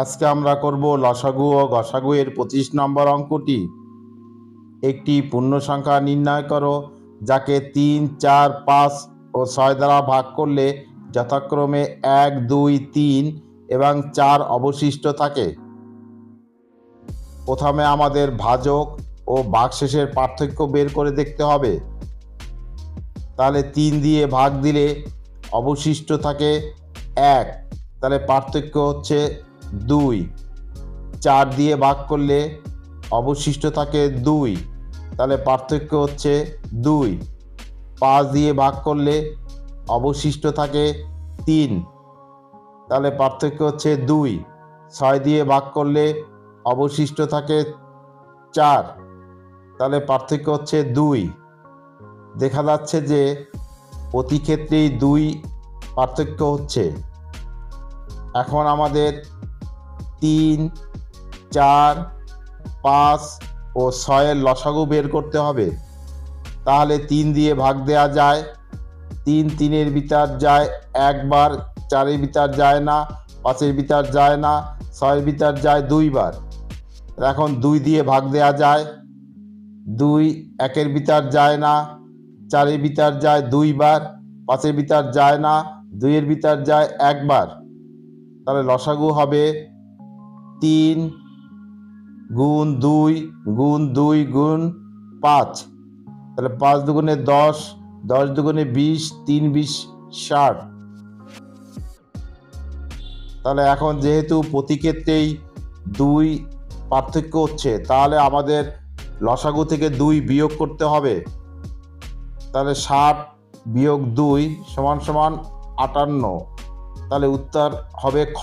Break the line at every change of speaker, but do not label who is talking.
আজকে আমরা করব লসাগু ও গসাগু এর পঁচিশ নম্বর অঙ্কটি। একটি পূর্ণ সংখ্যা নির্ণয় করো, যাকে তিন, চার, পাঁচ ও ছয় দ্বারা ভাগ করলে যথাক্রমে এক, দুই, তিন এবং চার অবশিষ্ট থাকে। প্রথমে আমাদের ভাজক ও বাকশেষের পার্থক্য বের করে দেখতে হবে। তাহলে তিন দিয়ে ভাগ দিলে অবশিষ্ট থাকে এক। তাহলে পার্থক্য হচ্ছে দুই। চার দিয়ে ভাগ করলে অবশিষ্ট থাকে দুই। তাহলে পার্থক্য হচ্ছে দুই। পাঁচ দিয়ে ভাগ করলে অবশিষ্ট থাকে তিন। তাহলে পার্থক্য হচ্ছে দুই। ছয় দিয়ে ভাগ করলে অবশিষ্ট থাকে চার। তাহলে পার্থক্য হচ্ছে দুই। দেখা যাচ্ছে যে প্রতি ক্ষেত্রেই দুই পার্থক্য হচ্ছে। এখন আমাদের তিন, চার, পাঁচ ও ছয়ের লসাগু বের করতে হবে। তাহলে তিন দিয়ে ভাগ দেওয়া যায়। তিন তিনের ভিতর যায়, একবার চারের ভিতর যায় না, পাঁচের ভিতর যায় না, ছয়ের ভিতর যায় দুইবার। এখন দুই দিয়ে ভাগ দেওয়া যায়। দুই একের ভিতর যায় না, চারের ভিতর যায় দুইবার, পাঁচের ভিতর যায় না, দুইয়ের ভিতর যায় একবার। তাহলে লসাগু হবে তিন গুণ দুই গুণ দুই গুণ পাঁচ। তাহলে পাঁচ দুগুণে দশ দশ দুগুণে বিশ, তিন বিশ ষাট। তাহলে এখন যেহেতু প্রতি ক্ষেত্রেই দুই পার্থক্য হচ্ছে, তাহলে আমাদের লসাগু থেকে দুই বিয়োগ করতে হবে। তাহলে ষাট বিয়োগ দুই সমান সমান আটান্ন। তাহলে উত্তর হবে খ।